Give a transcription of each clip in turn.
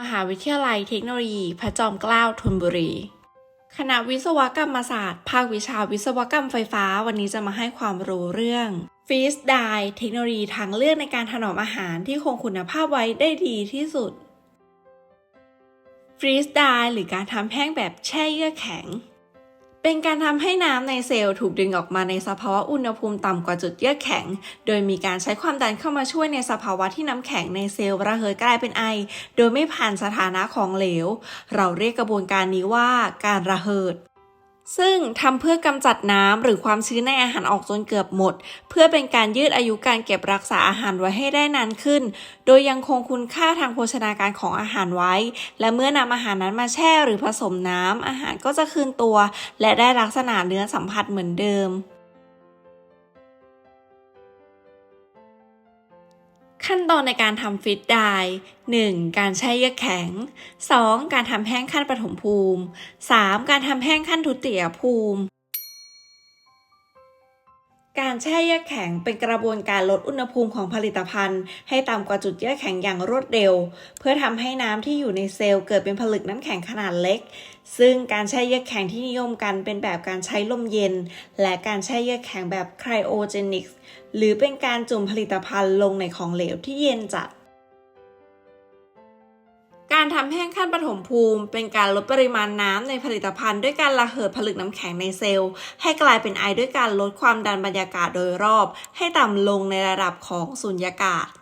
มหาวิทยาลัยเทคโนโลยี พระจอมเกล้าธนบุรี คณะวิศวกรรมศาสตร์ ภาควิชาวิศวกรรมไฟฟ้า วันนี้จะมาให้ความรู้เรื่องฟีสไดเทคโนโลยีทางเลือกในการถนอมอาหารที่คงคุณภาพไว้ได้ดีที่สุดฟรีสไดหรือการทำแห้งแบบแช่เยื่อแข็ง เป็นการทำให้น้ำในเซลล์ถูกดึงออกมาในสภาวะอุณหภูมิต่ำกว่าจุดเยือกแข็ง โดยมีการใช้ความดันเข้ามาช่วยในสภาวะที่น้ำแข็งในเซลล์ระเหยกลายเป็นไอ โดยไม่ผ่านสถานะของเหลว เราเรียกกระบวนการนี้ว่าการระเหิด ซึ่งทำเพื่อกำจัดน้ำหรือความชื้นในอาหารออกจนเกือบหมด เพื่อเป็นการยืดอายุการเก็บรักษาอาหารไว้ให้ได้นานขึ้น โดยยังคงคุณค่าทางโภชนาการของอาหารไว้ และเมื่อนำอาหารนั้นมาแช่หรือผสมน้ำอาหารก็จะคืนตัว และได้ลักษณะเนื้อสัมผัสเหมือนเดิม ขั้นตอนในการทำฟิตไดร์ 1. การแช่เยือกแข็ง 2. การทำแห้งขั้นปฐมภูมิ 3. การทำแห้งขั้นทุติยภูมิ การแช่เยือกแข็งเป็นกระบวนการลดอุณหภูมิของผลิตภัณฑ์ ให้ต่ำกว่าจุดเยือกแข็งอย่างรวดเร็ว เพื่อทำให้น้ำที่อยู่ในเซลล์เกิดเป็นผลึกน้ำแข็งขนาดเล็ก ซึ่งการแช่เยือกแข็งที่นิยมกันเป็นแบบการใช้ลมเย็น และการแช่เยือกแข็งแบบไครโอเจนิก หรือเป็นการจุ่มผลิตภัณฑ์ลงในของเหลวที่เย็นจัด การทำแห้งขั้นปฐมภูมิ เป็นการลดปริมาณน้ำในผลิตภัณฑ์ด้วยการระเหิดผลึกน้ำแข็งในเซลล์ ให้กลายเป็นไอด้วยการลดความดันบรรยากาศโดยรอบ ให้ต่ำลงในระดับของสุญญากาศ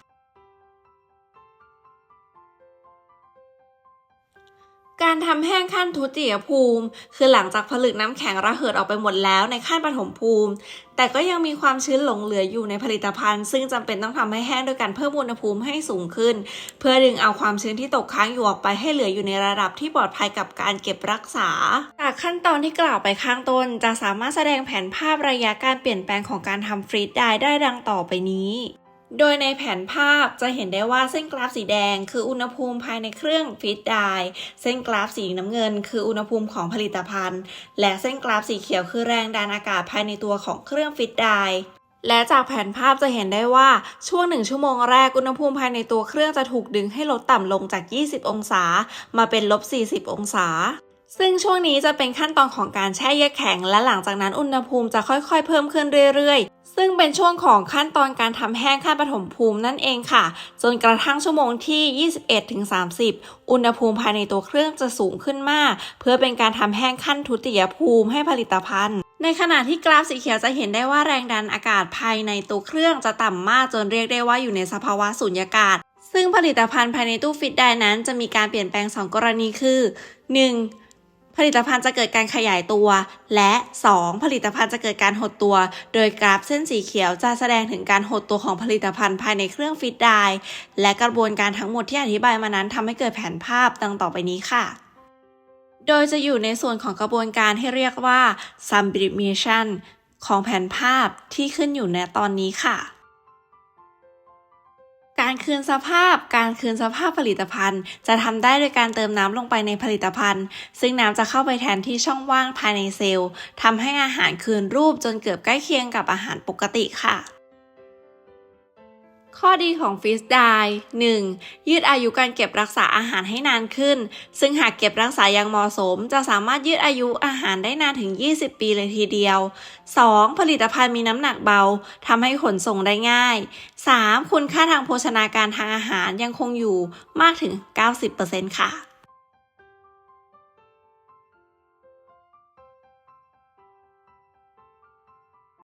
การทำแห้งขั้นทุติยภูมิ คือหลังจากผลึกน้ำแข็งระเหิดออกไปหมดแล้วในขั้นปฐมภูมิ แต่ก็ยังมีความชื้นหลงเหลืออยู่ในผลิตภัณฑ์ ซึ่งจำเป็นต้องทำให้แห้งโดยการเพิ่มอุณหภูมิให้สูงขึ้น เพื่อดึงเอาความชื้นที่ตกค้างอยู่ออกไปให้เหลืออยู่ในระดับที่ปลอดภัยกับการเก็บรักษา จากขั้นตอนที่กล่าวไปข้างต้น จะสามารถแสดงแผนภาพระยะการเปลี่ยนแปลงของการทำฟรีดไดร์ได้ดังต่อไปนี้ โดยในแผนภาพจะเห็นได้ว่าเส้นกราฟสีแดงคืออุณหภูมิภายในเครื่องฟีดไดเส้นกราฟสีน้ำเงิน คืออุณหภูมิของผลิตภัณฑ์ และเส้นกราฟสีเขียวคือแรงดันอากาศภายในตัวของเครื่องฟีดไดและจากแผนภาพจะเห็นได้ว่าช่วงหนึ่งชั่วโมงแรกอุณหภูมิภายในตัวเครื่องจะถูกดึงให้ลดต่ำลงจาก 20 องศา มาเป็นลบ 40 องศา ซึ่งช่วงนี้จะเป็นขั้นตอนของการแช่เยือกแข็ง และหลังจากนั้นอุณหภูมิจะค่อยๆ เพิ่มขึ้นเรื่อยๆ ซึ่งเป็นช่วงของขั้นตอนการทำแห้งขั้นปฐมภูมินั่นเองค่ะ จนกระทั่งชั่วโมงที่ 21-30 อุณหภูมิภายในตัวเครื่องจะสูงขึ้นมาก เพื่อเป็นการทำแห้งขั้นทุติยภูมิให้ผลิตภัณฑ์ในขณะที่กราฟสีเขียวจะเห็นได้ว่าแรงดันอากาศภายในตัวเครื่องจะต่ำมากจนเรียกได้ว่าอยู่ในสภาวะสุญญากาศ ซึ่งผลิตภัณฑ์ภายในตู้ฟิตไดร์นั้นจะมีการเปลี่ยนแปลง 2 กรณีคือ 1. ผลิตภัณฑ์จะเกิดการขยายตัว และ 2. ผลิตภัณฑ์จะเกิดการหดตัว โดยกราฟเส้นสีเขียวจะแสดงถึงการหดตัวของผลิตภัณฑ์ภายในเครื่องฟิตไดร์และกระบวนการทั้งหมดที่อธิบายมานั้นทำให้เกิดแผนภาพดังต่อไปนี้ค่ะโดยจะอยู่ในส่วนของกระบวนการที่เรียกว่า sublimation ของแผนภาพที่ขึ้นอยู่ในตอนนี้ค่ะ การคืนสภาพ การคืนสภาพผลิตภัณฑ์ จะทำได้โดยการเติมน้ำลงไปในผลิตภัณฑ์ ซึ่งน้ำจะเข้าไปแทนที่ช่องว่างภายในเซลล์ทำให้อาหารคืนรูปจนเกือบใกล้เคียงกับอาหารปกติค่ะ ข้อดีของฟิสไดร์ 1. ยืดอายุการเก็บรักษาอาหารให้นานขึ้น ซึ่งหากเก็บรักษาอย่างเหมาะสม จะสามารถยืดอายุอาหารได้นานถึง 20 ปีเลยทีเดียว 2. ผลิตภัณฑ์มีน้ำหนักเบาทำให้ขนส่งได้ง่าย 3. คุณค่าทางโภชนาการทางอาหารยังคงอยู่มากถึง 90%ค่ะ